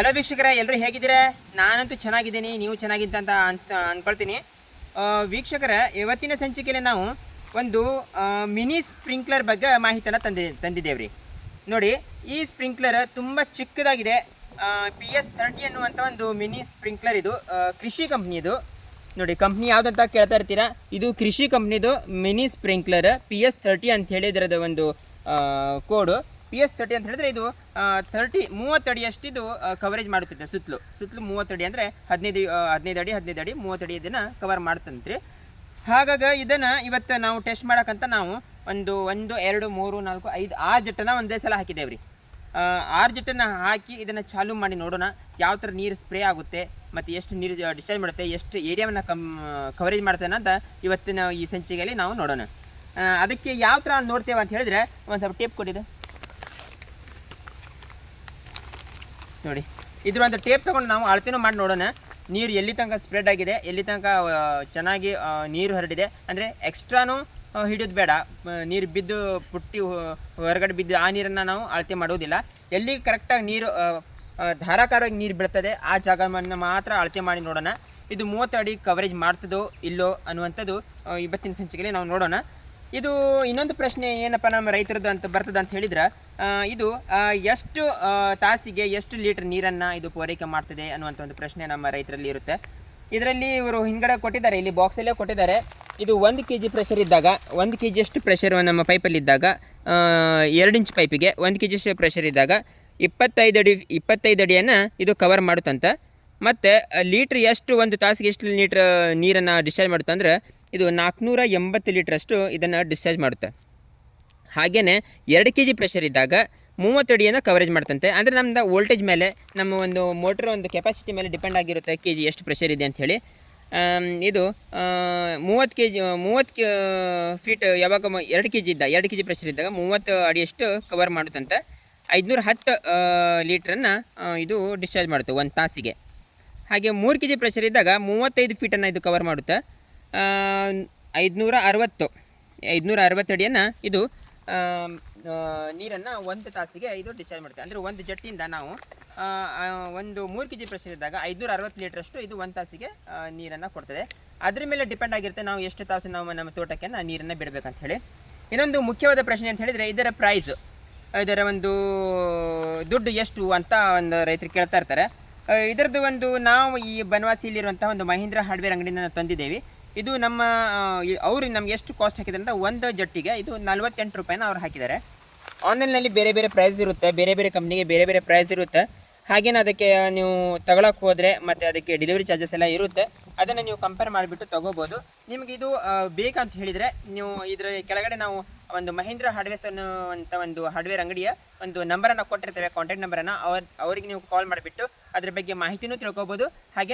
Hello ವೀಕ್ಷಕರೇ ಎಲ್ಲರೂ ಹೇಗಿದ್ದೀರಾ? ನಾನಂತೂ ಚೆನ್ನಾಗಿದ್ದೀನಿ, ನೀವು ಚೆನ್ನಾಗಿದ್ದ ಅಂತ ಅಂದ್ಕೊಳ್ತೀನಿ ವೀಕ್ಷಕರ, ಇವತ್ತಿನ ಸಂಚಿಕೆಯಲ್ಲಿ ನಾವು ಒಂದು ಮಿನಿ ಸ್ಪ್ರಿಂಕ್ಲರ್ ಬಗ್ಗೆ ಮಾಹಿತಿಯನ್ನು ತಂದಿ ತಂದಿದ್ದೇವೆ ರೀ ನೋಡಿ, ಈ ಸ್ಪ್ರಿಂಕ್ಲರ್ ತುಂಬ ಚಿಕ್ಕದಾಗಿದೆ. ಪಿ ಎಸ್ ಥರ್ಟಿ ಅನ್ನುವಂಥ ಒಂದು ಮಿನಿ ಸ್ಪ್ರಿಂಕ್ಲರ್ ಇದು. ಕೃಷಿ ಕಂಪ್ನಿದು ನೋಡಿ, ಕಂಪ್ನಿ ಯಾವುದಂತ ಕೇಳ್ತಾ ಇರ್ತೀರಾ? ಇದು ಕೃಷಿ ಕಂಪ್ನಿದು mini sprinkler P S thirty ಅಂತ ಹೇಳಿದ್ರದ ಒಂದು ಕೋಡು. ಪಿ ಎಸ್ ತರ್ಟಿ ಅಂತ ಹೇಳಿದ್ರೆ ಇದು ಥರ್ಟಿ ಮೂವತ್ತಡಿ ಅಷ್ಟಿದು ಕವರೇಜ್ ಮಾಡುತ್ತಿದೆ ಸುತ್ತಲೂ. ಸುತ್ತಲೂ ಮೂವತ್ತಡಿ ಅಂದರೆ ಹದಿನೈದು ಹದಿನೈದು ಅಡಿ ಹದಿನೈದು ಅಡಿ, ಮೂವತ್ತಡಿ ಇದನ್ನು ಕವರ್ ಮಾಡ್ತಂತ್ರಿ ಹಾಗಾಗಿ ಇದನ್ನು ಇವತ್ತು ನಾವು ಟೆಸ್ಟ್ ಮಾಡೋಕ್ಕಂತ ನಾವು ಒಂದು ಒಂದು, ಎರಡು, ಮೂರು, ನಾಲ್ಕು, ಐದು, ಆರು ಜಟ್ಟನ ಒಂದೇ ಸಲ ಹಾಕಿದ್ದೇವೆ ರೀ ಆರು ಜಟ್ಟನ್ನು ಹಾಕಿ ಇದನ್ನು ಚಾಲು ಮಾಡಿ ನೋಡೋಣ ಯಾವ ಥರ ನೀರು ಸ್ಪ್ರೇ ಆಗುತ್ತೆ, ಮತ್ತು ಎಷ್ಟು ನೀರು ಡಿಸ್ಚಾರ್ಜ್ ಮಾಡುತ್ತೆ, ಎಷ್ಟು ಏರಿಯಾವನ್ನು ಕಮ್ ಕವರೇಜ್ ಮಾಡ್ತಾನೆ ಅಂತ ಇವತ್ತಿನ ಈ ಸಂಚಿಕೆಯಲ್ಲಿ ನಾವು ನೋಡೋಣ. ಅದಕ್ಕೆ ಯಾವ ಥರ ನೋಡ್ತೇವೆ ಅಂತ ಹೇಳಿದ್ರೆ ಒಂದು ಸ್ವಲ್ಪ ಟೇಪ್ ಕೊಟ್ಟಿದೆ ನೋಡಿ. ಇದ್ರ ಒಂದು ಟೇಪ್ ತೊಗೊಂಡು ನಾವು ಅಳತೆನೂ ಮಾಡಿ ನೋಡೋಣ. ನೀರು ಎಲ್ಲಿ ತನಕ ಸ್ಪ್ರೆಡ್ ಆಗಿದೆ, ಎಲ್ಲಿ ತನಕ ಚೆನ್ನಾಗಿ ನೀರು ಹರಡಿದೆ. ಅಂದರೆ ಎಕ್ಸ್ಟ್ರಾನು ಹಿಡಿಯೋದು ಬೇಡ. ನೀರು ಬಿದ್ದು ಪುಟ್ಟಿ ಹೊರಗಡೆ ಬಿದ್ದು ಆ ನೀರನ್ನು ನಾವು ಅಳತೆ ಮಾಡೋದಿಲ್ಲ. ಎಲ್ಲಿ ಕರೆಕ್ಟಾಗಿ ನೀರು ಧಾರಾಕಾರವಾಗಿ ನೀರು ಬೀಳ್ತದೆ, ಆ ಜಾಗವನ್ನು ಮಾತ್ರ ಅಳತೆ ಮಾಡಿ ನೋಡೋಣ. ಇದು ಮೂವತ್ತು ಅಡಿ ಕವರೇಜ್ ಮಾಡ್ತದೋ ಇಲ್ಲೋ ಅನ್ನುವಂಥದ್ದು ಇವತ್ತಿನ ಸಂಚಿಕೆಯಲ್ಲಿ ನಾವು ನೋಡೋಣ. ಇದು ಇನ್ನೊಂದು ಪ್ರಶ್ನೆ ಏನಪ್ಪ ನಮ್ಮ ರೈತರದ್ದು ಅಂತ ಬರ್ತದೆ ಅಂತ ಹೇಳಿದ್ರೆ ಇದು ಎಷ್ಟು ತಾಸಿಗೆ ಎಷ್ಟು ಲೀಟರ್ ನೀರನ್ನು ಇದು ಪೂರೈಕೆ ಮಾಡ್ತದೆ ಅನ್ನುವಂಥ ಒಂದು ಪ್ರಶ್ನೆ ನಮ್ಮ ರೈತರಲ್ಲಿ ಇರುತ್ತೆ. ಇದರಲ್ಲಿ ಇವರು ಹಿಂಗಡೆ ಕೊಟ್ಟಿದ್ದಾರೆ, ಇಲ್ಲಿ ಬಾಕ್ಸಲ್ಲೇ ಕೊಟ್ಟಿದ್ದಾರೆ. ಇದು ಒಂದು ಕೆ ಜಿ ಪ್ರೆಷರ್ ಇದ್ದಾಗ, ಒಂದು ಕೆ ಜಿಯಷ್ಟು ಪ್ರೆಷರ್ ನಮ್ಮ ಪೈಪಲ್ಲಿ ಇದ್ದಾಗ ಎರಡು ಇಂಚ್ ಪೈಪಿಗೆ ಒಂದು ಕೆ ಜಿಯಷ್ಟು ಪ್ರೆಷರ್ ಇದ್ದಾಗ ಇಪ್ಪತ್ತೈದು ಅಡಿ, ಇಪ್ಪತ್ತೈದು ಅಡಿಯನ್ನು ಇದು ಕವರ್ ಮಾಡುತ್ತಂತ ಮತ್ತು ಲೀಟ್ರ್ ಎಷ್ಟು ಒಂದು ತಾಸಿಗೆ ಎಷ್ಟು ಲೀಟ್ರ್ ನೀರನ್ನು ಡಿಸ್ಚಾರ್ಜ್ ಮಾಡುತ್ತೆ ಅಂದರೆ, ಇದು ನಾಲ್ಕುನೂರ ಎಂಬತ್ತು ಲೀಟ್ರಷ್ಟು ಇದನ್ನು ಡಿಸ್ಚಾರ್ಜ್ ಮಾಡುತ್ತೆ. ಹಾಗೆಯೇ ಎರಡು ಕೆ ಜಿ ಪ್ರೆಷರ್ ಇದ್ದಾಗ ಮೂವತ್ತು ಅಡಿಯನ್ನು ಕವರೇಜ್ ಮಾಡ್ತಂತೆ. ಅಂದರೆ ನಮ್ಮದು ವೋಲ್ಟೇಜ್ ಮೇಲೆ, ನಮ್ಮ ಒಂದು ಮೋಟ್ರ್ ಒಂದು ಕೆಪಾಸಿಟಿ ಮೇಲೆ ಡಿಪೆಂಡ್ ಆಗಿರುತ್ತೆ ಕೆ ಜಿ ಎಷ್ಟು ಪ್ರೆಷರ್ ಇದೆ ಅಂಥೇಳಿ ಇದು ಮೂವತ್ತು ಕೆ ಜಿ ಮೂವತ್ತು ಫೀಟ್ ಯಾವಾಗ ಎರಡು ಕೆ ಜಿ ಇದ್ದ, ಎರಡು ಕೆ ಜಿ ಪ್ರೆಷರ್ ಇದ್ದಾಗ ಮೂವತ್ತು ಅಡಿಯಷ್ಟು ಕವರ್ ಮಾಡುತ್ತಂತೆ. ಐದುನೂರ ಹತ್ತು ಲೀಟ್ರನ್ನು ಇದು ಡಿಸ್ಚಾರ್ಜ್ ಮಾಡುತ್ತೆ, ಒಂದು ತಾಸಿಗೆ. ಹಾಗೆ ಮೂರು ಕೆ ಜಿ ಪ್ರೆಷರ್ ಇದ್ದಾಗ ಮೂವತ್ತೈದು ಫೀಟನ್ನು ಇದು ಕವರ್ ಮಾಡುತ್ತೆ. ಐದುನೂರ ಅರವತ್ತು ಐದುನೂರ ಅರವತ್ತು ಅಡಿಯನ್ನು ಇದು ನೀರನ್ನು ಒಂದು ತಾಸಿಗೆ ಇದು ಡಿಸ್ಚಾರ್ಜ್ ಮಾಡುತ್ತೆ. ಅಂದರೆ ಒಂದು ಜಟ್ಟಿಯಿಂದ ನಾವು ಒಂದು ಮೂರು ಕೆ ಜಿ ಪ್ರೆಷರ್ ಇದ್ದಾಗ ಐದುನೂರ ಅರವತ್ತು ಲೀಟ್ರಷ್ಟು ಇದು ಒಂದು ತಾಸಿಗೆ ನೀರನ್ನು ಕೊಡ್ತದೆ. ಅದ್ರ ಮೇಲೆ ಡಿಪೆಂಡ್ ಆಗಿರುತ್ತೆ ನಾವು ಎಷ್ಟು ತಾಸು ನಾವು ನಮ್ಮ ತೋಟಕ್ಕೆ ನಾವು ನೀರನ್ನು ಬಿಡಬೇಕಂತ ಹೇಳಿ ಇನ್ನೊಂದು ಮುಖ್ಯವಾದ ಪ್ರಶ್ನೆ ಅಂತ ಹೇಳಿದರೆ ಇದರ ಪ್ರೈಸು ಇದರ ಒಂದು ದುಡ್ಡು ಎಷ್ಟು ಅಂತ ಒಂದು ರೈತರು ಕೇಳ್ತಾ ಇರ್ತಾರೆ. ಇದರದ್ದು ಒಂದು ನಾವು ಈ ಬನವಾಸಿಯಲ್ಲಿರುವಂತಹ ಒಂದು ಮಹೀಂದ್ರ ಹಾರ್ಡ್ವೇರ್ ಅಂಗಡಿಯಿಂದ ನಾವು ತಂದಿದ್ದೇವೆ. ಇದು ನಮ್ಮ ಅವರು ನಮ್ಗೆ ಎಷ್ಟು ಕಾಸ್ಟ್ ಹಾಕಿದ್ದಾರೆ ಅಂತ ಒಂದು ಜಟ್ಟಿಗೆ ಇದು ನಲ್ವತ್ತೆಂಟು ರೂಪಾಯಿನ ಅವ್ರು ಹಾಕಿದ್ದಾರೆ. ಆನ್ಲೈನ್ನಲ್ಲಿ ಬೇರೆ ಬೇರೆ ಪ್ರೈಸ್ ಇರುತ್ತೆ, ಬೇರೆ ಬೇರೆ ಕಂಪ್ನಿಗೆ ಬೇರೆ ಬೇರೆ ಪ್ರೈಸ್ ಇರುತ್ತೆ. ಹಾಗೇನು ಅದಕ್ಕೆ ನೀವು ತಗೊಳಕ್ಕೆ ಹೋದರೆ ಮತ್ತು ಅದಕ್ಕೆ ಡೆಲಿವರಿ ಚಾರ್ಜಸ್ ಎಲ್ಲ ಇರುತ್ತೆ. ಅದನ್ನು ನೀವು ಕಂಪೇರ್ ಮಾಡಿಬಿಟ್ಟು ತೊಗೋಬೋದು. ನಿಮಗೆ ಇದು ಬೇಕಂತ ಹೇಳಿದರೆ ನೀವು ಇದರ ಕೆಳಗಡೆ ನಾವು ಒಂದು ಮಹೇಂದ್ರ ಹಾರ್ಡ್ವೇರ್ಸ್ ಅನ್ನುವಂಥ ಒಂದು ಹಾರ್ಡ್ವೇರ್ ಅಂಗಡಿಯ ಒಂದು ನಂಬರನ್ನು ಕೊಟ್ಟಿರ್ತೇವೆ ಕಾಂಟ್ಯಾಕ್ಟ್ ನಂಬರನ್ನು ಅವ್ರ, ಅವರಿಗೆ ನೀವು ಕಾಲ್ ಮಾಡಿಬಿಟ್ಟು ಅದ್ರ ಬಗ್ಗೆ ಮಾಹಿತಿನೂ ತಿಳ್ಕೊಬೋದು.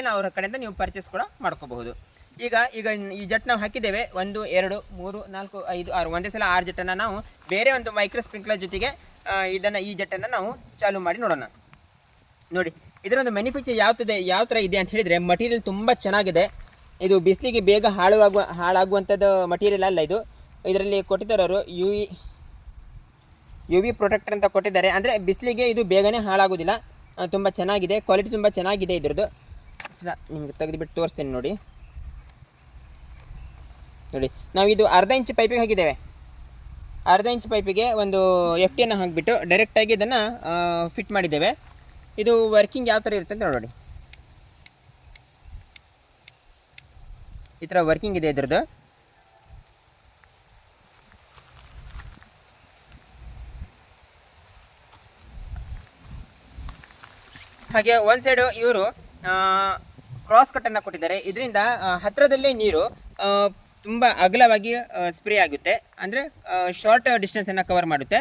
ನಾವು ಅವ್ರ ಕಡೆಯಿಂದ ನೀವು ಪರ್ಚೇಸ್ ಕೂಡ ಮಾಡ್ಕೋಬಹುದು. ಈಗ ಈಗ ಈ ಜಟ್ ನಾವು ಹಾಕಿದ್ದೇವೆ. ಒಂದು, ಎರಡು, ಮೂರು, ನಾಲ್ಕು, ಐದು, ಆರು. ಒಂದೇ ಸಲ ಆರು ಜಟ್ಟನ್ನು ನಾವು ಬೇರೆ ಒಂದು ಮೈಕ್ರೋ ಸ್ಪ್ರಿಂಕ್ಲರ್ ಜೊತೆಗೆ ಇದನ್ನು ಈ ಜಟ್ಟನ್ನು ನಾವು ಚಾಲು ಮಾಡಿ ನೋಡೋಣ. ನೋಡಿ ಇದರ ಒಂದು ಮ್ಯಾನುಫ್ಯಾಕ್ಚರ್ ಯಾವ ಥರ ಯಾವ ಥರ ಇದೆ ಅಂತ ಹೇಳಿದರೆ ಮಟೀರಿಯಲ್ ತುಂಬ ಚೆನ್ನಾಗಿದೆ. ಇದು ಬಿಸಿಲಿಗೆ ಬೇಗ ಹಾಳಾಗುವ ಹಾಳಾಗುವಂಥದ್ದು ಮಟೀರಿಯಲ್ ಅಲ್ಲ ಇದು. ಇದರಲ್ಲಿ ಕೊಟ್ಟಿದ್ದಾರೆ U V U V protector ಅಂತ ಕೊಟ್ಟಿದ್ದಾರೆ. ಅಂದರೆ ಬಿಸಿಲಿಗೆ ಇದು ಬೇಗನೆ ಹಾಳಾಗೋದಿಲ್ಲ. ತುಂಬ ಚೆನ್ನಾಗಿದೆ. ಕ್ವಾಲಿಟಿ ತುಂಬ ಚೆನ್ನಾಗಿದೆ ಇದರದ್ದು. ಸಲ ನಿಮಗೆ ತೆಗೆದುಬಿಟ್ಟು ತೋರಿಸ್ತೇನೆ ನೋಡಿ. ನೋಡಿ, ನಾವು ಇದು ಅರ್ಧ ಇಂಚ್ ಪೈಪಿಗೆ ಹಾಕಿದ್ದೇವೆ. ಅರ್ಧ ಇಂಚ್ ಪೈಪಿಗೆ ಒಂದು ಎಫ್ ಟಿಯನ್ನು ಹಾಕಿಬಿಟ್ಟು ಡೈರೆಕ್ಟಾಗಿ ಇದನ್ನು ಫಿಟ್ ಮಾಡಿದ್ದೇವೆ. ಇದು ವರ್ಕಿಂಗ್ ಯಾವ ಥರ ಇರುತ್ತೆ ಅಂತ ನೋಡಿ ಈ ಥರ ವರ್ಕಿಂಗ್ ಇದೆ ಇದ್ರದ್ದು. ಹಾಗೆ ಒಂದು ಸೈಡು ಇವರು ಕ್ರಾಸ್ ಕಟ್ಟನ್ನು ಕೊಟ್ಟಿದ್ದಾರೆ. ಇದರಿಂದ ಹತ್ತಿರದಲ್ಲೇ ನೀರು ತುಂಬಾ ಅಗಲವಾಗಿ ಸ್ಪ್ರೇ ಆಗುತ್ತೆ. ಅಂದರೆ ಶಾರ್ಟ್ ಡಿಸ್ಟೆನ್ಸನ್ನು ಕವರ್ ಮಾಡುತ್ತೆ.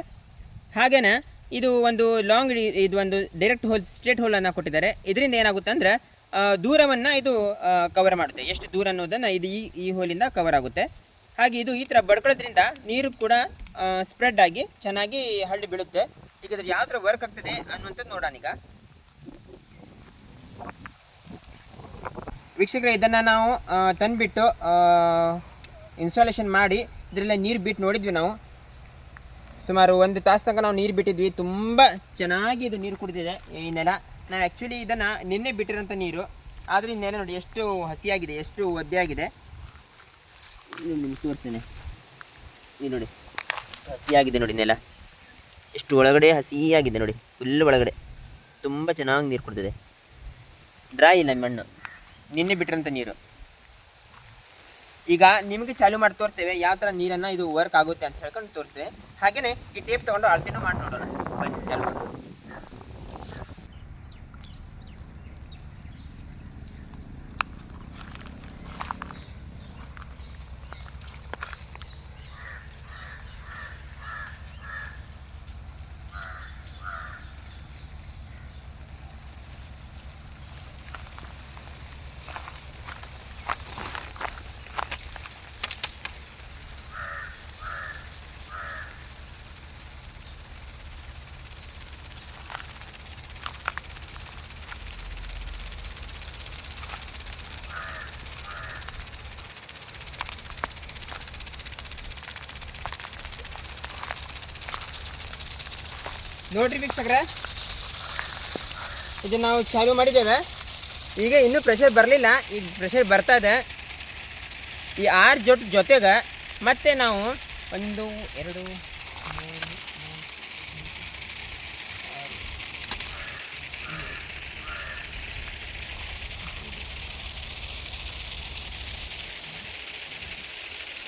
ಹಾಗೇನೆ, ಇದು ಒಂದು ಲಾಂಗ್ ಇದು ಒಂದು ಡೈರೆಕ್ಟ್ ಹೋಲ್ ಸ್ಟ್ರೇಟ್ ಹೋಲನ್ನು ಕೊಟ್ಟಿದ್ದಾರೆ. ಇದರಿಂದ ಏನಾಗುತ್ತೆ ಅಂದ್ರೆ ದೂರವನ್ನು ಇದು ಕವರ್ ಮಾಡುತ್ತೆ. ಎಷ್ಟು ದೂರ ಅನ್ನೋದನ್ನು ಇದು ಈ ಈ ಹೋಲಿಂದ ಕವರ್ ಆಗುತ್ತೆ. ಹಾಗೆ ಇದು ಈ ಥರ ಬಡ್ಕೊಳ್ಳೋದ್ರಿಂದ ನೀರು ಕೂಡ ಸ್ಪ್ರೆಡ್ ಆಗಿ ಚೆನ್ನಾಗಿ ಹಳ್ಳಿ ಬೀಳುತ್ತೆ. ಈಗ ಯಾವ ಥರ ವರ್ಕ್ ಆಗ್ತದೆ ಅನ್ನುವಂಥದ್ದು ನೋಡೋಣ ಈಗ. ವೀಕ್ಷಕರೇ, ಇದನ್ನು ನಾವು ತಂದುಬಿಟ್ಟು ಇನ್ಸ್ಟಾಲೇಷನ್ ಮಾಡಿ, ಇದರಲ್ಲೇ ನೀರು ಬಿಟ್ಟು ನೋಡಿದ್ವಿ ನಾವು. ಸುಮಾರು ಒಂದು ತಾಸು ತನಕ ನಾವು ನೀರು ಬಿಟ್ಟಿದ್ವಿ. ತುಂಬ ಚೆನ್ನಾಗಿ ಇದು ನೀರು ಕುಡಿದಿದೆ ಈ ನೆಲ. ನಾವು ಆ್ಯಕ್ಚುಲಿ ಇದನ್ನು ನಿನ್ನೆ ಬಿಟ್ಟಿರೋಂಥ ನೀರು. ಆದರೆ ನೆಲೆ ನೋಡಿ ಎಷ್ಟು ಹಸಿಯಾಗಿದೆ, ಎಷ್ಟು ಒದ್ದೆಯಾಗಿದೆ. ನಿಮ್ಗೆ ತೋರಿಸ್ತೇನೆ. ಈ ನೋಡಿ. ಹಸಿಯಾಗಿದೆ ನೋಡಿ ನೆಲ. ಎಷ್ಟು ಒಳಗಡೆ ಹಸಿಯಾಗಿದೆ ನೋಡಿ. ಫುಲ್ ಒಳಗಡೆ. ತುಂಬ ಚೆನ್ನಾಗಿ ನೀರು ಕುಡಿದಿದೆ. ಡ್ರೈ ಇಲ್ಲ ಮಣ್ಣು. ನಿನ್ನೆ ಬಿಟ್ಟಿರೋಂಥ ನೀರು. ಈಗ ನಿಮಗೆ ಚಾಲು ಮಾಡಿ ತೋರಿಸ್ತೇವೆ ಯಾವ ಥರ ನೀರನ್ನು ಇದು ವರ್ಕ್ ಆಗುತ್ತೆ ಅಂತ ಹೇಳ್ಕೊಂಡು ತೋರಿಸ್ತೇವೆ. ಹಾಗೆಯೇ ಈ ಟೇಪ್ ತೊಗೊಂಡು ಅಳತೆನೂ ಮಾಡಿ ನೋಡೋಣ. ಬನ್ನಿ, ಚಾಲು ನೋಡ್ರಿ ವೀಕ್ಷಕರೇ ಇದು ನಾವು ಚಾಲು ಮಾಡಿದ್ದೇವೆ ಈಗ ಇನ್ನೂ ಪ್ರೆಷರ್ ಬರಲಿಲ್ಲ ಈಗ ಪ್ರೆಷರ್ ಬರ್ತಾ ಇದೆ ಈ ಆರು ಜೊಟ್ ಜೊತೆಗೆ ಮತ್ತೆ ನಾವು ಒಂದು ಎರಡು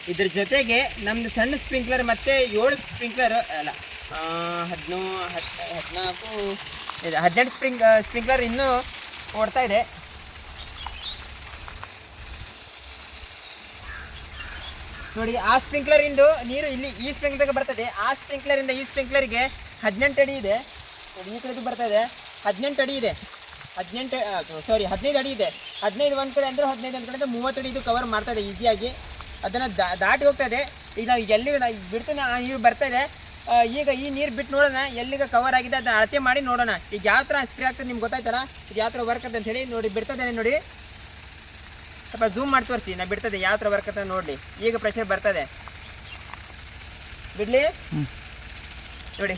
ಇದ್ರ ಜೊತೆಗೆ ನಮ್ದು ಸಣ್ಣ ಸ್ಪ್ರಿಂಕ್ಲರ್ ಮತ್ತೆ ಏಳು ಸ್ಪ್ರಿಂಕ್ಲರ್ ಅಲ್ಲ ಹದಿನೋ ಹತ್ತು ಹದಿನಾಲ್ಕು, ಇದು ಹದಿನೆಂಟು ಸ್ಪ್ರಿಂಗ್ ಸ್ಪ್ರಿಂಕ್ಲರ್ ಇನ್ನೂ ಓಡ್ತಾ ಇದೆ. ನೋಡಿ, ಆ ಸ್ಪ್ರಿಂಕ್ಲರ್ ಇಂದು ನೀರು ಇಲ್ಲಿ ಈ ಸ್ಪ್ರಿಂಕ್ಲರ್ಗೆ ಬರ್ತದೆ. ಆ ಸ್ಪ್ರಿಂಕ್ಲರ್ ಇಂದ ಈ ಸ್ಪ್ರಿಂಕ್ಲರ್ಗೆ ಹದಿನೆಂಟು ಅಡಿ ಇದೆ. ಈ ಕಡೆದು ಬರ್ತಾ ಇದೆ. ಹದಿನೆಂಟು ಅಡಿ ಇದೆ. ಹದಿನೆಂಟು ಸಾರಿ ಹದಿನೈದು ಅಡಿ ಇದೆ. ಹದಿನೈದು ಒಂದು ಕಡೆ ಅಂದ್ರೆ ಹದಿನೈದು ಒಂದು ಕಡೆ ಮೂವತ್ತು ಅಡಿ ಇದು ಕವರ್ ಮಾಡ್ತಾ ಇದೆ ಈಸಿಯಾಗಿ ಅದನ್ನು ದಾಟಿ ಹೋಗ್ತಾ ಇದೆ. ಈಗ ಎಲ್ಲಿ ಬಿಡ್ತೀನಿ, ಆ ನೀರು ಬರ್ತಾ ಇದೆ. ಈಗ ಈ ನೀರು ಬಿಟ್ಟು ನೋಡೋಣ ಎಲ್ಲಿಗೆ ಕವರ್ ಆಗಿದೆ ಅದನ್ನ ಅಳತೆ ಮಾಡಿ ನೋಡೋಣ. ಈಗ ಯಾವ ಥರ ಸ್ಪ್ರೇ ಆಗ್ತದೆ ನಿಮ್ಗೆ ಗೊತ್ತಾಯ್ತಲ್ಲ? ಇದು ಯಾವ ಥರ ವರ್ಕ್ ಅಂತ ಹೇಳಿ ನೋಡಿ ಬಿಡ್ತದೇನೆ ನೋಡಿ. ಸ್ವಲ್ಪ ಝೂಮ್ ಮಾಡಿ ತೋರಿಸಿ ನಾ ಬಿಡ್ತದೆ ಯಾವ ಥರ ವರ್ಕ್ ಅಂತ ನೋಡಲಿ. ಈಗ ಪ್ರೆಷರ್ ಬರ್ತದೆ. ಬಿಡ್ಲಿ? ನೋಡಿ.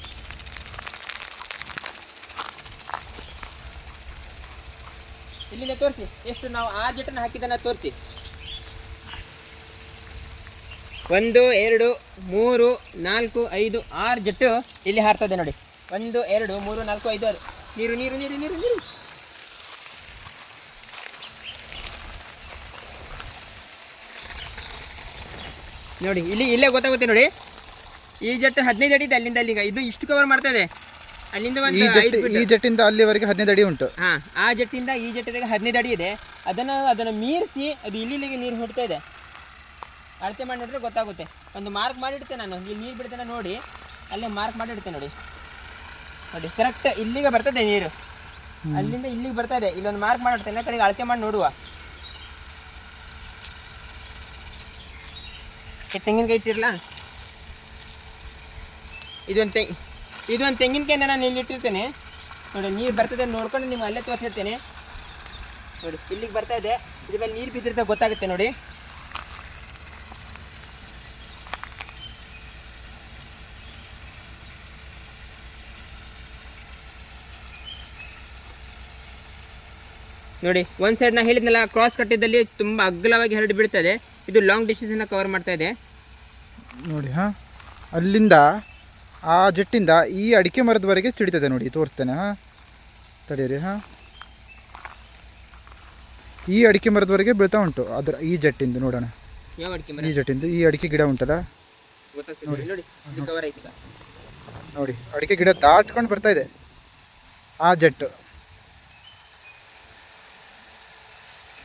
ಇಲ್ಲಿಂದ ತೋರಿಸಿ ಎಷ್ಟು ನಾವು ಆ ಜಟನ ಹಾಕಿದ್ದನ್ನ ತೋರಿಸಿ. ಒಂದು ಎರಡು ಮೂರು ನಾಲ್ಕು ಐದು ಆರು ಜಟ್ಟು ಇಲ್ಲಿ ಹಾರ್ತದೆ ನೋಡಿ. ಒಂದು ಎರಡು ಮೂರು ನಾಲ್ಕು ಐದು ಆರು. ನೀರು ನೀರು ನೀರು ನೀರು ನೀರು. ನೋಡಿ ಇಲ್ಲಿ ಇಲ್ಲೇ ಗೊತ್ತಾಗುತ್ತೆ ನೋಡಿ. ಈ ಜಟ್ಟು ಹದಿನೈದು ಅಡಿ ಇದೆ ಅಲ್ಲಿಂದ ಅಲ್ಲಿಗೆ. ಇದು ಇಷ್ಟು ಕವರ್ ಮಾಡ್ತಾ ಇದೆ. ಅಲ್ಲಿಂದ ಈ ಒಂದು ಈ ಜಟ್ಟಿಂದ ಅಲ್ಲಿವರೆಗೆ ಹದಿನೈದು ಅಡಿ ಉಂಟು. ಹಾ ಆ ಜಟ್ಟಿಂದ ಈ ಜಟ್ಟಿಗೆ ಹದಿನೈದು ಅಡಿ ಇದೆ. ಅದನ್ನು ಅದನ್ನು ಮೀರಿಸಿ ಅದು ಇಲ್ಲಿಗೆ ನೀರು ಹೊಡ್ತಾ ಇದೆ. ಅಳತೆ ಮಾಡಿ ನೋಡಿದ್ರೆ ಗೊತ್ತಾಗುತ್ತೆ. ಒಂದು ಮಾರ್ಕ್ ಮಾಡಿಡ್ತೆ ನಾನು. ಇಲ್ಲಿ ನೀರು ಬಿಡ್ತೇನೆ ನೋಡಿ. ಅಲ್ಲೇ ಮಾರ್ಕ್ ಮಾಡಿಡ್ತೇನೆ ನೋಡಿ. ನೋಡಿ ಕರೆಕ್ಟ್ ಇಲ್ಲಿಗೆ ಬರ್ತದೆ ನೀರು. ಅಲ್ಲಿಂದ ಇಲ್ಲಿಗೆ ಬರ್ತಾ ಇದೆ. ಇಲ್ಲೊಂದು ಮಾರ್ಕ್ ಮಾಡಿಡ್ತೇನೆ. ಕಡೆಗೆ ಅಳತೆ ಮಾಡಿ ನೋಡುವ. ತೆಂಗಿನಕಾಯಿ ಇಟ್ಟಿರಲ? ಇದೊಂದು ತೆಂಗ್ ಇದೊಂದು ತೆಂಗಿನಕಾಯಿನ ನಾನು ಇಲ್ಲಿ ಇಟ್ಟಿರ್ತೇನೆ. ನೋಡಿ ನೀರು ಬರ್ತದೆ ನೋಡ್ಕೊಂಡು ನಿಮ್ಗೆ ಅಲ್ಲೇ ತೋರಿಸಿರ್ತೇನೆ. ನೋಡಿ ಇಲ್ಲಿಗೆ ಬರ್ತಾ ಇದೆ. ಇದ್ರ ಮೇಲೆ ನೀರು ಬಿದ್ದಿರ್ತಾ ಗೊತ್ತಾಗುತ್ತೆ ನೋಡಿ. ನೋಡಿ ಒಂದು ಸೈಡ್ ನಾ ಹೇಳಿದ್ನಲ್ಲ ಕ್ರಾಸ್ ಕಟ್ಟಿದ್ದಲ್ಲಿ ತುಂಬ ಅಗ್ಲವಾಗಿ ಹರಡಿ ಬೀಳ್ತದೆ. ಇದು ಲಾಂಗ್ ಡಿಸ್ಟೆನ್ಸನ್ನು ಕವರ್ ಮಾಡ್ತಾ ಇದೆ. ನೋಡಿ ಹಾಂ? ಅಲ್ಲಿಂದ ಆ ಜಟ್ಟಿಂದ ಈ ಅಡಿಕೆ ಮರದವರೆಗೆ ಚಿಡಿತದೆ ನೋಡಿ ತೋರಿಸ್ತೇನೆ ಹಾಂ? ತಡೀರಿ ಹಾಂ? ಈ ಅಡಿಕೆ ಮರದವರೆಗೆ ಬೀಳ್ತಾ ಉಂಟು ಅದರ ಈ ಜಟ್ಟಿಂದ ನೋಡೋಣ. ಈ ಜಟ್ಟಿಂದ ಈ ಅಡಿಕೆ ಗಿಡ ಉಂಟಲ್ಲ? ನೋಡಿ ಅಡಿಕೆ ಗಿಡ ದಾಟ್ಕೊಂಡು ಬರ್ತಾ ಇದೆ ಆ ಜಟ್ಟು.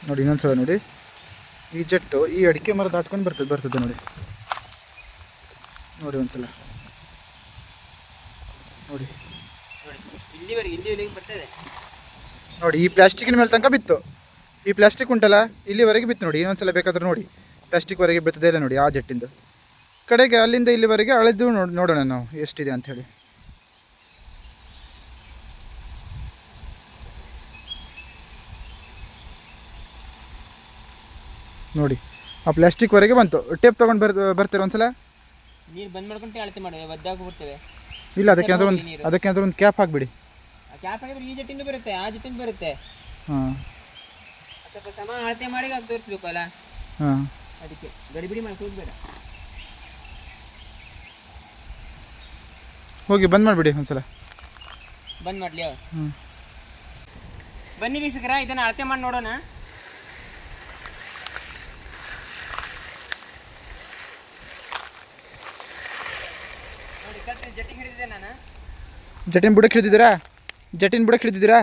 ನೋಡಿ, ಇನ್ನೊಂದ್ಸಲ ನೋಡಿ. ಈ ಜಟ್ಟು, ಈ ಅಡಿಕೆ ಮರ ದಾಟ್ಕೊಂಡು ಬರ್ತದೆ ಬರ್ತದೆ ನೋಡಿ. ನೋಡಿ ಒಂದ್ಸಲ. ನೋಡಿ. ನೋಡಿ ನೋಡಿ ಈ ಪ್ಲಾಸ್ಟಿಕ್ಕಿನ ಮೇಲೆ ತನಕ ಬಿತ್ತು. ಈ ಪ್ಲಾಸ್ಟಿಕ್ ಉಂಟಲ್ಲ, ಇಲ್ಲಿವರೆಗೆ ಬಿತ್ತು ನೋಡಿ. ಇನ್ನೊಂದ್ಸಲ ಬೇಕಾದ್ರೆ ನೋಡಿ. ಪ್ಲಾಸ್ಟಿಕ್ವರೆಗೆ ಬಿತ್ತದೆ ಇಲ್ಲ ನೋಡಿ, ಆ ಜಟ್ಟಿಂದು. ಕಡೆಗೆ ಅಲ್ಲಿಂದ ಇಲ್ಲಿವರೆಗೆ ಅಳೆದು ನೋಡ್, ನೋಡೋಣ ನಾವು, ಎಷ್ಟಿದೆ ಅಂತ ನೋಡಿ. ಆ ಪ್ಲಾಸ್ಟಿಕ್ವರೆಗೆ ಬಂತು. ಟೇಪ್ ತೊಗೊಂಡು ಬರ್ ಬರ್ತೀರ ಒಂದ್ಸಲ? ನೀರು ಬಂದ್ ಮಾಡ್ಕೊಂಡು ಅಳತೆ ಮಾಡಿ ಒದ್ದಾಗಿ ಬಿಡ್ತೇವೆ ಇಲ್ಲ ಅದಕ್ಕೆ ಅಂದ್ರೆ ಒಂದು ಅದಕ್ಕೆ ಅಂದ್ರೆ ಒಂದು ಕ್ಯಾಪ್ ಹಾಕ್ಬಿಡಿ. ಕ್ಯಾಪ್ ಹಾಕಿದ್ರೆ ಈ ಜಟ್ಟಿಂದ ಬರುತ್ತೆ ಆ ಜಟ್ಟಿಂದ ಬರುತ್ತೆ. ಹಾಂ. ಸ್ವಲ್ಪ ಸಮ ಅಳತೆ ಮಾಡಿ ಆಗ ತೋರಿಸ್ಬೇಕು ಅಲ್ಲ ಹಾಂ. ಅದಕ್ಕೆ ಗಡಿಬಿಡಿ ಮಾಡಿ ಕೂತ್ಬೇಡ ಹೋಗಿ ಬಂದ್ ಮಾಡಿಬಿಡಿ ಒಂದ್ಸಲ. ಬಂದ್ ಮಾಡಲಿ. ಹ್ಞೂ ಬನ್ನಿ ವೀಕ್ಷಕರ ಇದನ್ನ ಅಳತೆ ಮಾಡಿ ನೋಡೋಣ ನೋಡಿ ಕರೆಕ್ಟ್ ಜಟ್ಟಿಗೆ ಹಿಡಿದಿದೆ ನಾನು ಜಟಿನ್ ಬುಡಕ್ಕೆ ಹಿಡಿದಿದ್ದೀರಾ? ಜಟಿನ್ ಬುಡಕ್ಕೆ ಹಿಡಿದಿದ್ದೀರಾ?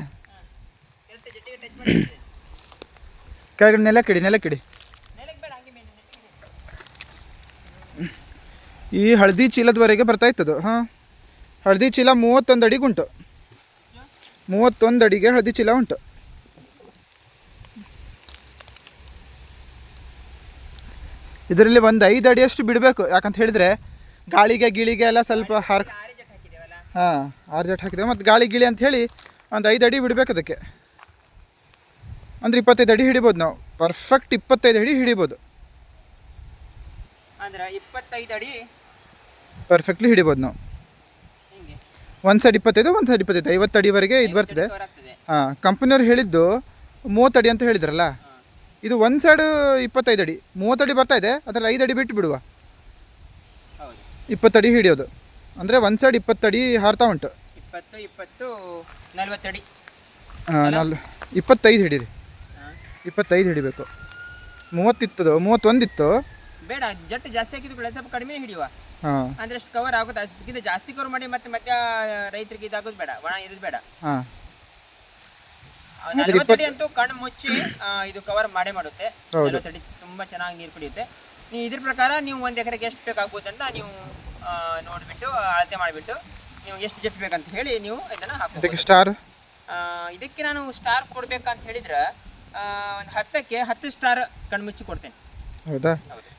ಕೆಳಗಡೆ ನೆಲಕ್ಕೆ ಕಿಡಿ ನೆಲಕ್ಕೆ ಕಿಡಿ ಹಿಡಿ. ಈ ಹಳದಿ ಚೀಲದವರೆಗೆ ಬರ್ತಾ ಇತ್ತದು ಹಾಂ. ಹಳದಿ ಚೀಲ ಮೂವತ್ತೊಂದು ಅಡಿಗೆ ಉಂಟು. ಮೂವತ್ತೊಂದು ಅಡಿಗೆ ಹಳದಿ ಚೀಲ ಉಂಟು. ಇದರಲ್ಲಿ ಒಂದು ಐದು ಅಡಿಯಷ್ಟು ಬಿಡಬೇಕು ಯಾಕಂತ ಹೇಳಿದ್ರೆ ಗಾಳಿಗೆ ಗಿಳಿಗೆ ಎಲ್ಲ ಸ್ವಲ್ಪ ಹಾರ್ ಹಾ ಆರು ಜಟ್ ಹಾಕಿದೆ ಮತ್ತು ಗಾಳಿ ಗಿಳಿ ಅಂತ ಹೇಳಿ ಒಂದು ಐದು ಅಡಿ ಬಿಡಬೇಕು ಅದಕ್ಕೆ. ಅಂದ್ರೆ ಇಪ್ಪತ್ತೈದು ಅಡಿ ಹಿಡಿಬೋದು ನಾವು. ಪರ್ಫೆಕ್ಟ್ ಇಪ್ಪತ್ತೈದು ಅಡಿ ಹಿಡಿಬೋದು. ಅಂದ್ರೆ ಇಪ್ಪತ್ತೈದು ಅಡಿ ಪರ್ಫೆಕ್ಟ್ಲಿ ಹಿಡಿಬೋದು ನಾವು. ಒಂದ್ ಸೈಡ್ ಇಪ್ಪತ್ತೈದು ಒಂದು ಸೈಡ್ ಇಪ್ಪತ್ತೈದು. ಐವತ್ತು ಅಡಿವರೆಗೆ ಇದು ಬರ್ತದೆ. ಹಾ ಕಂಪನಿಯವರು ಹೇಳಿದ್ದು ಮೂವತ್ತು ಅಡಿ ಅಂತ ಹೇಳಿದ್ರಲ್ಲ? ಇದು ಒಂದು ಸೈಡ್ ಇಪ್ಪತ್ತೈದು ಅಡಿ. ಮೂವತ್ತು ಅಡಿ ಬರ್ತಾ ಇದೆ. ಅದರಲ್ಲಿ ಐದು ಅಡಿ ಬಿಟ್ಟು ಬಿಡುವ ಇಪ್ಪತ್ತಡಿ ಹಿಡಿಯೋದು. ಅಂದರೆ ಒಂದು ಸೈಡ್ ಇಪ್ಪತ್ತಡಿ ಹಾರ್ತಾ ಉಂಟು. ಇಪ್ಪತ್ತು ಇಪ್ಪತ್ತು ನಲ್ವತ್ತಡಿ. ಹಾಂ ನಾಲ್ ಇಪ್ಪತ್ತೈದು ಹಿಡೀರಿ. ಇಪ್ಪತ್ತೈದು ಹಿಡಿಬೇಕು. ಮೂವತ್ತಿತ್ತದು ಮೂವತ್ತೊಂದಿತ್ತು. ಬೇಡ ಜಟ್ ಜಾಸ್ತಿ ಹಾಕಿದ್ರು ಕೂಡ ಸ್ವಲ್ಪ ಕಡಿಮೆ ಹಿಡಿಯುವ. ಹಾಂ. ಅಂದ್ರೆ ಅಷ್ಟು ಕವರ್ ಆಗುತ್ತೆ ಅದಕ್ಕಿಂತ ಜಾಸ್ತಿ ಕವರ್ ಮಾಡಿ ಮತ್ತೆ ಮತ್ತೆ ರೈತರಿಗೆ ಇದಾಗೋದು ಬೇಡ ಒಣ ಇರೋದು ಬೇಡ. ಹಾಂ. ನಲವತ್ತಡಿ ಅಂತೂ ಕಣ್ಣು ಮುಚ್ಚಿ ಇದು ಕವರ್ ಮಾಡೇ ಮಾಡುತ್ತೆ. ನಲವತ್ತಡಿ ತುಂಬಾ ಚೆನ್ನಾಗಿ ನೀರು ಕುಡಿಯುತ್ತೆ. ನೀವು ಇದ್ರ ಪ್ರಕಾರ ನೀವು ಒಂದು ಎಕರೆಗೆ ಎಷ್ಟು ಬೇಕಾಗ್ಬೋದು ಅಂತ ನೀವು ನೋಡಿಬಿಟ್ಟು ಅಳತೆ ಮಾಡಿಬಿಟ್ಟು ನೀವು ಎಷ್ಟು ಜಟ್ ಬೇಕಂತ ಹೇಳಿ ನೀವು ಇದನ್ನ ಹಾಕಿ ಸ್ಟಾರ್ ಇದಕ್ಕೆ ನಾನು ಸ್ಟಾರ್ ಕೊಡ್ಬೇಕಂತ ಹೇಳಿದ್ರೆ ಒಂದು ಹತ್ತಕ್ಕೆ ಹತ್ತು ಸ್ಟಾರ್ ಕಣ್ಮುಚ್ಚಿ ಕೊಡ್ತೇನೆ. ಹೌದಾ.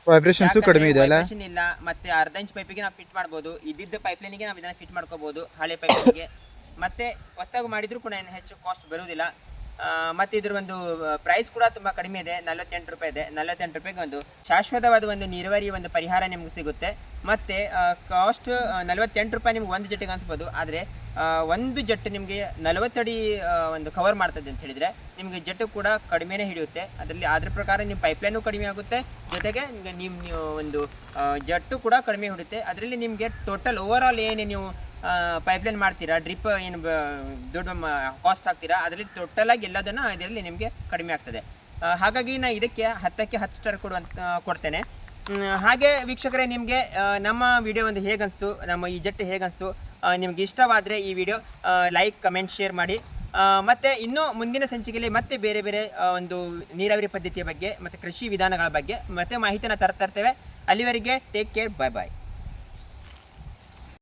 ವೈಬ್ರೇಷನ್ಸು ಕಡಿಮೆ ಇದೆ ಅಲ್ಲ ಇಲ್ಲ ಮತ್ತೆ ಅರ್ಧ ಇಂಚ್ ಪೈಪಿಗೆ ನಾವು ಫಿಟ್ ಮಾಡ್ಬೋದು ಇದ್ದಿದ್ದ ಪೈಪ್ಲೈನಿಗೆ ನಾವು ಇದನ್ನ ಫಿಟ್ ಮಾಡ್ಕೋಬಹುದು ಹಳೆ ಪೈಪ್ಲೈನ್ಗೆ ಮತ್ತೆ ಹೊಸದಾಗಿ ಮಾಡಿದ್ರು ಕೂಡ ಏನು ಹೆಚ್ಚು ಕಾಸ್ಟ್ ಬರುವುದಿಲ್ಲ. ಮತ್ತೆ ಇದ್ರ ಒಂದು ಪ್ರೈಸ್ ಕೂಡ ತುಂಬಾ ಕಡಿಮೆ ಇದೆ, ನಲವತ್ತೆಂಟು ರೂಪಾಯಿ ಇದೆ. ನಲವತ್ತೆಂಟು ರೂಪಾಯಿಗೆ ಒಂದು ಶಾಶ್ವತವಾದ ಒಂದು ನೀರಾವರಿ ಒಂದು ಪರಿಹಾರ ನಿಮ್ಗೆ ಸಿಗುತ್ತೆ. ಮತ್ತೆ ಕಾಸ್ಟ್ ನಲವತ್ತೆಂಟು ರೂಪಾಯಿ ನಿಮ್ಗೆ ಒಂದು ಜಟ್ಟಿಗೆ ಅನಿಸ್ಬೋದು. ಆದರೆ ಒಂದು ಜಟ್ಟು ನಿಮಗೆ ನಲವತ್ತಡಿ ಒಂದು ಕವರ್ ಮಾಡ್ತದೆ ಅಂತ ಹೇಳಿದ್ರೆ, ನಿಮಗೆ ಜಟ್ಟು ಕೂಡ ಕಡಿಮೆನೇ ಹಿಡಿಯುತ್ತೆ. ಅದರಲ್ಲಿ ಅದ್ರ ಪ್ರಕಾರ ನಿಮ್ಮ ಪೈಪ್ಲೈನು ಕಡಿಮೆ ಆಗುತ್ತೆ. ಜೊತೆಗೆ ನಿಮಗೆ ನೀವು ಒಂದು ಜಟ್ಟು ಕೂಡ ಕಡಿಮೆ ಹಿಡಿಯುತ್ತೆ. ಅದರಲ್ಲಿ ನಿಮಗೆ ಟೋಟಲ್ ಓವರ್ ಆಲ್ ಏನು ನೀವು ಪೈಪ್ಲೈನ್ ಮಾಡ್ತೀರಾ? ಡ್ರಿಪ್ ಏನು ದುಡ್ಡು ಕಾಸ್ಟ್ ಹಾಕ್ತೀರಾ? ಅದರಲ್ಲಿ ಟೋಟಲ್ ಆಗಿ ಎಲ್ಲದನ್ನು ಇದರಲ್ಲಿ ನಿಮಗೆ ಕಡಿಮೆ ಆಗ್ತದೆ. ಹಾಗಾಗಿ ನಾ ಇದಕ್ಕೆ ಹತ್ತಕ್ಕೆ ಹತ್ತು ಸ್ಟಾರ್ ಕೊಡುವಂತ ಕೊಡ್ತೇನೆ. ಹಾಗೆ ವೀಕ್ಷಕರೇ ನಿಮಗೆ ನಮ್ಮ ವಿಡಿಯೋ ಒಂದು ಹೇಗೆ ಅನಿಸ್ತು ನಮ್ಮ ಈ ಜಟ್ಟು ಹೇಗೆ ಅನಿಸ್ತು ನಿಮ್ಗೆ ಇಷ್ಟವಾದರೆ ಈ ವಿಡಿಯೋ ಲೈಕ್ ಕಮೆಂಟ್ ಶೇರ್ ಮಾಡಿ. ಮತ್ತು ಮತ್ತೆ ಇನ್ನೂ ಮುಂದಿನ ಸಂಚಿಕೆಯಲ್ಲಿ ಮತ್ತೆ ಬೇರೆ ಬೇರೆ ಒಂದು ನೀರಾವರಿ ಪದ್ಧತಿಯ ಬಗ್ಗೆ, ಮತ್ತು ಕೃಷಿ ವಿಧಾನಗಳ ಬಗ್ಗೆ ಮತ್ತೆ ಮಾಹಿತಿನ ತರ್ತಾ ಇರ್ತೇವೆ. ಅಲ್ಲಿವರೆಗೆ ಟೇಕ್ ಕೇರ್ ಬಾಯ್ ಬಾಯ್